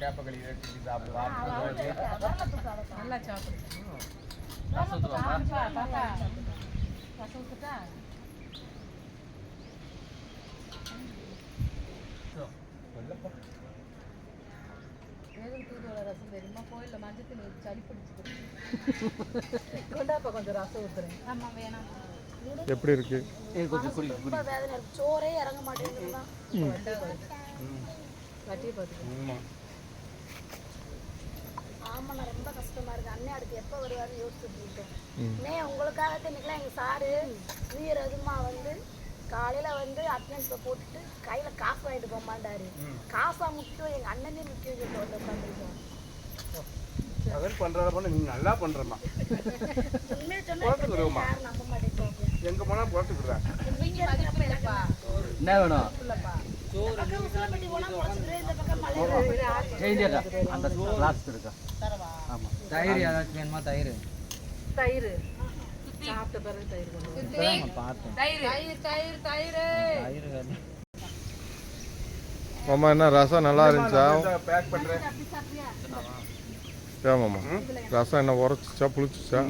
கேப்பக்களி நல்லா தூதுவள ரசம் தெரியுமா? கோயில்ல மஞ்சத்தில் வச்சு சளி பிடிச்சு கொண்டாப்பா கொஞ்சம் ரசம் ஊத்துறேன். ஆமா வேணாம். எப்படி இருக்கு? கொஞ்சம் குடி ரொம்ப வேதனை இருக்கு சோறே இறங்க மாட்டேங்குதுதான். கட்டியை பார்த்துக்கோ. நான் ரொம்ப கஷ்டமா இருக்கு. அண்ணன் அடுத்து எப்ப வருவாரு யோசிச்சுட்டு இருக்கேன் அண்ணே உங்களுக்காக இன்னைக்கெல்லாம் எங்க சாரு நீர் அதுமா வந்து காலையில வந்து அட்டனன்ஸ்ல போட்டுட்டு கையில காசு வாங்கிட்டு போமாண்டாரு காசா முக்கியம் எங்க அண்ணனே முக்கியம் சொல்லி வந்து உட்காந்துருக்கோம் அதன் பண்ண. நல்லா நம்ப மாட்டேங்கிறாங்க. எங்க போனா போட்டுக்கிறேன் நீங்க இருக்கிறப்ப இல்லப்பா. என்ன வேணும்? அந்த கிளாஸ் இருக்கா? தயிர் ஏதாச்சும் வேணுமா? தயிர். தயிர். சாப்பிட்ட பிறகு தயிர் கொண்டு பார்த்தேன். தயிர். தயிர் தயிர் தயிர். தயிர் வேணும். மாமா என்ன ரசம் நல்லா இருந்துச்சா? பேக் பண்றேன். ஏன் மாமா? ரசம் என்ன உரைச்சிச்சா புளிச்சிச்சா?